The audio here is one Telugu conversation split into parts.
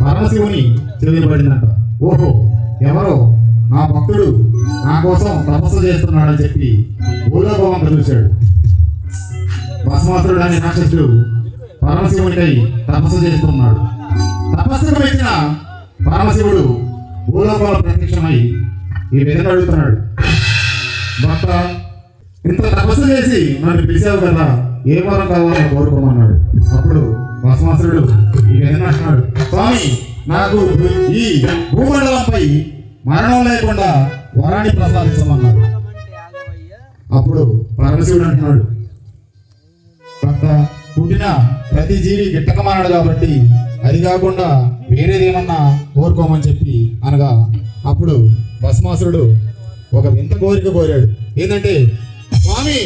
పరమశివుని చేయబడిందంట ఓహో ఎవరో? నా భక్తుడు నా కోసం తపస్సు చేస్తున్నాడని చెప్పి భూలోకవంత చూశాడు. భస్మాసురుడు అనే రాక్షసుడు పరమశివునికై తపస్సు చేస్తున్నాడు. తపస్సుకు మెచ్చిన పరమశివుడు భూలోకంలో ప్రత్యక్షమై ఈ విధంగా అడుగుతున్నాడు. భక్త ఇంత తపస్సు చేసి నన్ను పిలిచావు కదా ఏ వరం కావాలని కోరుకోమన్నాడు. అప్పుడు భస్మాసురుడు అంటున్నాడు స్వామి నాకు ఈ భూమండలంపై మరణం లేకుండా వరాన్ని ప్రసాదించమన్నాడు అప్పుడు పరమశివుడు అంటున్నాడు భక్త పుట్టిన ప్రతి జీవి గిట్టకమానాడు కాబట్టి అది కాకుండా వేరేదేమన్నా కోరుకోమని చెప్పి అనగా అప్పుడు భస్మాసురుడు ఒక వింత కోరిక కోరాడు. ఏంటంటే స్వామి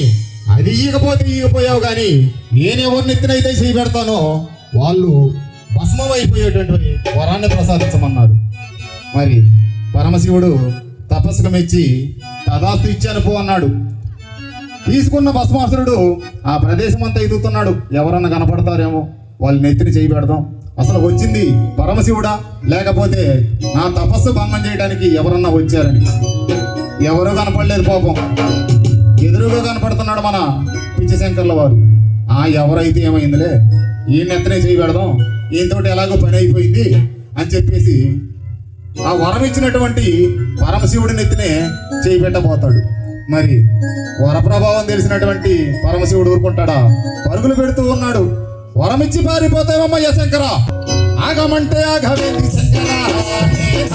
అది ఈగపోతే ఈగపోయావు కానీ నేనెవరిని ఎత్తినైతే చేయి పెడతానో వాళ్ళు భస్మం అయిపోయేటటువంటి వరాన్ని ప్రసాదించమన్నాడు. మరి పరమశివుడు తపస్సుకు మెచ్చి తదాస్తు ఇచ్చాను పో అన్నాడు. తీసుకున్న భస్మాసురుడు ఆ ప్రదేశం అంతా ఎదుగుతున్నాడు. ఎవరన్నా కనపడతారేమో వాళ్ళు నెత్తిని చేయి పెడదాం. అసలు వచ్చింది పరమశివుడా? లేకపోతే నా తపస్సు భంగం చేయడానికి ఎవరన్నా వచ్చారని? ఎవరూ కనపడలేదు పాపం. ఎదురుగా కనపడుతున్నాడు మన పిచ్చిశంకర్ల వారు. ఆ ఎవరైతే ఏమైందిలే? ఈ నెత్తనే చేయి పెడదాం. ఈయనతోటి ఎలాగో పని అయిపోయింది అని చెప్పేసి ఆ వరం ఇచ్చినటువంటి పరమశివుడి నెత్తినే చేయి పెట్టబోతాడు. మరి వర ప్రభావం తెలిసినటువంటి పరమశివుడు ఊరుకుంటాడా? పరుగులు పెడుతూ ఉన్నాడు. వరం ఇచ్చి పారిపోతావమ్మయ్య శంకర? ఆగమంటే ఆగవేంది శంకర?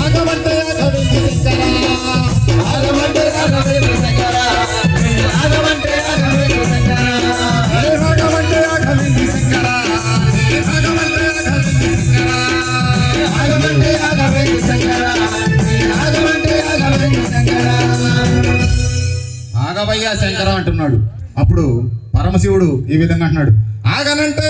ఆగమంటే ఆగవేంది శంకర? ఆగరా అంటున్నాడు. అప్పుడు పరమశివుడు ఈ విధంగా అంటున్నాడు. ఆగనంటే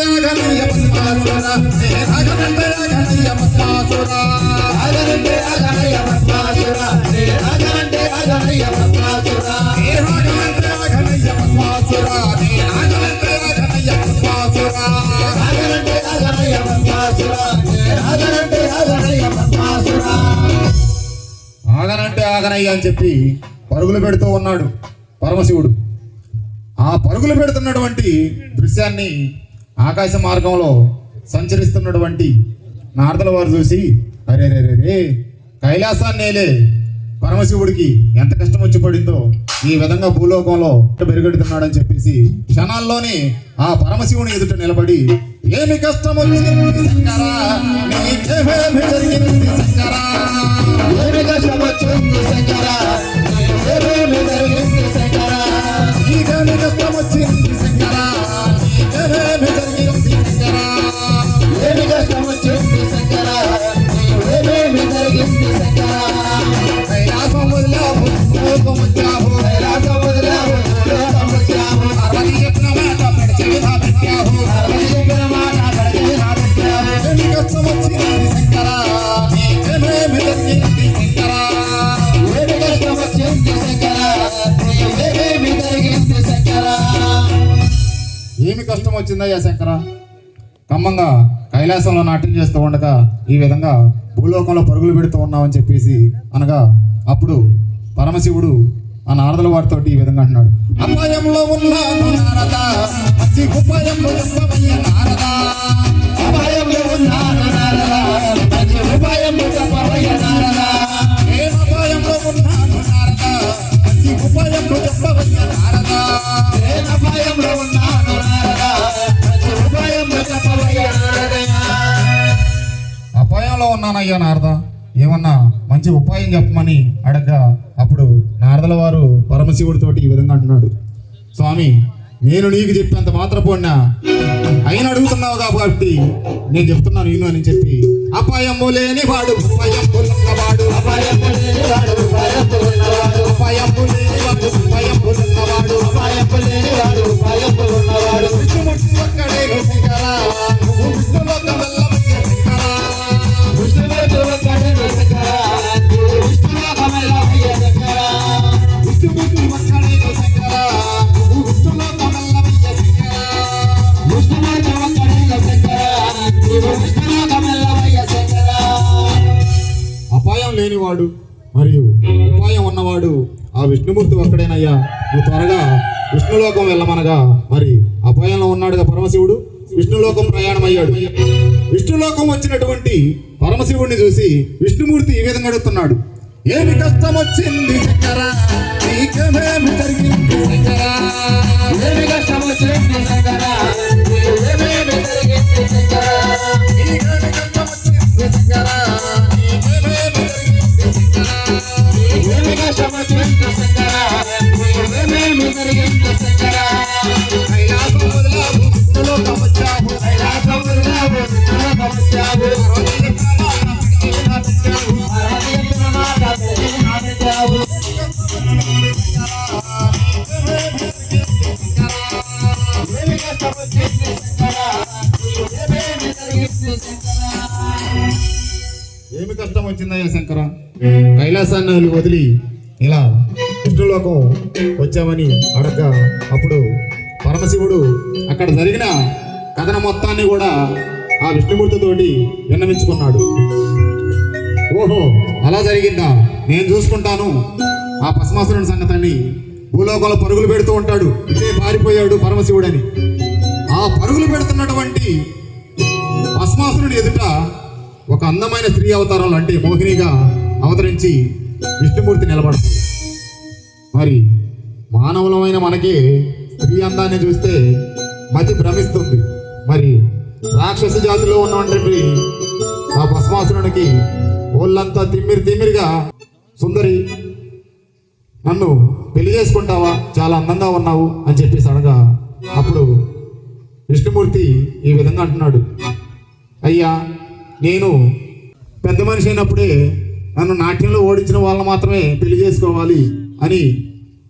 ఆగనంటే ఆగనయ్య అని చెప్పి పరుగులు పెడుతూ ఉన్నాడు. పరమశివుడు. ఆ పరుగులు పెడుతున్నటువంటి దృశ్యాన్ని ఆకాశ మార్గంలో సంచరిస్తున్నటువంటి నారదుల వారు చూసి అరే రే రే కైలాసాన్నేలే పరమశివుడికి ఎంత కష్టం వచ్చి పడిందో ఈ విధంగా భూలోకంలో పెరుగెడుతున్నాడని చెప్పేసి క్షణాల్లోనే ఆ పరమశివుని ఎదుట నిలబడి ఏమి కష్టం వచ్చింది ఏమి కష్టం వచ్చిందయ్యా శంకర? ఖమ్మంగా కైలాసంలో నాట్యం చేస్తూ ఉండగా ఈ విధంగా భూలోకంలో పరుగులు పెడుతూ ఉన్నామని చెప్పేసి అనగా అప్పుడు పరమశివుడు ఆ నారదుల వారితో ఈ విధంగా అంటున్నాడు. అపాయంలో ఉన్నాను నారదా అపాయంలో ఉన్నానయ్యా నారద ఏమన్నా మంచి ఉపాయం చెప్పమని అడగ్గా అప్పుడు నారదల వారు పరమశివుడితోటి ఈ విధంగా అంటున్నాడు. స్వామి నేను నీకు చెప్పేంత మాత్రపోయినా అయిన అడుగుతున్నావు కాబట్టి నేను చెప్తున్నాను నేను అని చెప్పి. అపాయము లేని వాడు అపాయం అపాయము లేనివాడు ఉపాయంపు అపాయము లేని వాడు. వాడు మరియు ఉపాయం ఉన్నవాడు ఆ విష్ణుమూర్తి ఒక్కడేనయ్యా. నువ్వు త్వరగా విష్ణులోకం వెళ్ళమనగా. మరి అపాయంలో ఉన్నాడుగా పరమశివుడు. విష్ణులోకం ప్రయాణం అయ్యాడు విష్ణులోకం వచ్చినటువంటి పరమశివుడిని చూసి విష్ణుమూర్తి ఈ విధంగా అడుగుతున్నాడు. ఏమి కష్టం వచ్చింది నీకేమేమి జరిగింది ఏమి కష్టం వచ్చింది జరిగింది నీకేమి వచ్చిందయ్యా శంకర కైలాసాన్ని వదిలి ఇలా విష్ణులోకం వచ్చామని అడగ అప్పుడు పరమశివుడు అక్కడ జరిగిన కథన మొత్తాన్ని కూడా ఆ విష్ణుమూర్తితోటి విన్నవించుకున్నాడు. ఓహో అలా జరిగిందా? నేను చూసుకుంటాను. ఆ భస్మాసురుని సంగతాన్ని భూలోకంలో పరుగులు పెడుతూ ఉంటాడు. ఇదే పారిపోయాడు పరమశివుడని. ఆ పరుగులు పెడుతున్నటువంటి భస్మాసురుని ఎదుట ఒక అందమైన స్త్రీ అవతారాలు అంటే మోహినిగా అవతరించి విష్ణుమూర్తి నిలబడుతుంది మరి మానవులమైన మనకి స్త్రీ అందాన్ని చూస్తే మతి భ్రమిస్తుంది. మరి రాక్షస జాతిలో ఉన్నటువంటి ఆ భస్మాసురునికి ఒళ్ళంతా తిమ్మిరి తిమ్మిరిగా సుందరి నన్ను పెళ్ళి చేసుకుంటావా? చాలా అందంగా ఉన్నావు అని చెప్పేసి అడగా అప్పుడు విష్ణుమూర్తి ఈ విధంగా అంటున్నాడు. అయ్యా నేను పెద్ద మనిషి అయినప్పుడే నన్ను నాట్యంలో ఓడించిన వాళ్ళని మాత్రమే పెళ్ళి చేసుకోవాలి అని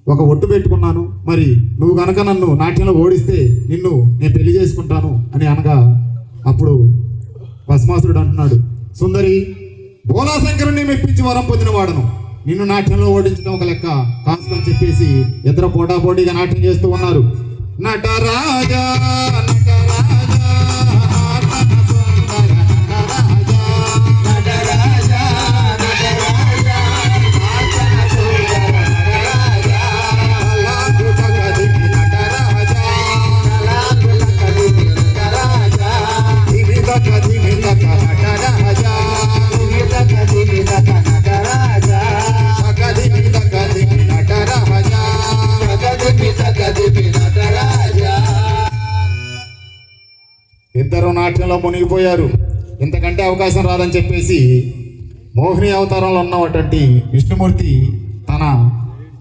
ఒక ఒట్టు పెట్టుకున్నాను. మరి నువ్వు కనుక నన్ను నాట్యంలో ఓడిస్తే నిన్ను నేను పెళ్ళి చేసుకుంటాను అని అనగా అప్పుడు భస్మాసురుడు అంటున్నాడు సుందరి బోలాశంకరుణ్ణి మెప్పించి వరం పొందిన వాడను. నిన్ను నాట్యంలో ఓడించడం ఒక లెక్క కాసుకొని చెప్పేసి ఇద్దరు పోటాపోటీగా నాట్యం చేస్తూ ఉన్నారు. నటరాజా నటరాజా. ఇద్దరు నాట్యంలో మునిగిపోయారు. ఇంతకంటే అవకాశం రాదని చెప్పేసి మోహిని అవతారంలో ఉన్నటువంటి విష్ణుమూర్తి తన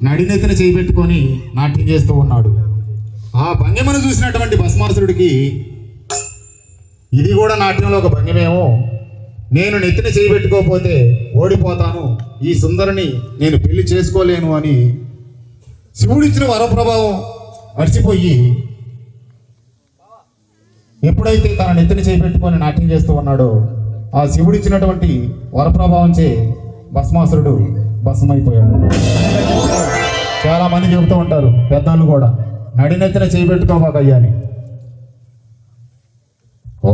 నడినెత్తిన చేపెట్టుకొని నాట్యం చేస్తూ ఉన్నాడు. ఆ భంగిమను చూసినటువంటి భస్మాసురుడికి ఇది కూడా నాట్యంలో ఒక భంగిమేమో. నేను నెత్తిన చేయబెట్టుకోకపోతే ఓడిపోతాను ఈ సుందరిని నేను పెళ్ళి చేసుకోలేను అని శివుడిచ్చిన వరప్రభావం మర్చిపోయి ఎప్పుడైతే తన నెత్తిని చేపెట్టుకొని నాట్యం చేస్తూ ఉన్నాడో ఆ శివుడిచ్చినటువంటి వరప్రభావంచే భస్మాసురుడు భస్మైపోయాడు చాలా మంది చెబుతూ ఉంటారు పెద్దలు కూడా నడినెత్తిన చేపెట్టుకోబాకయ్యా అని. ఓ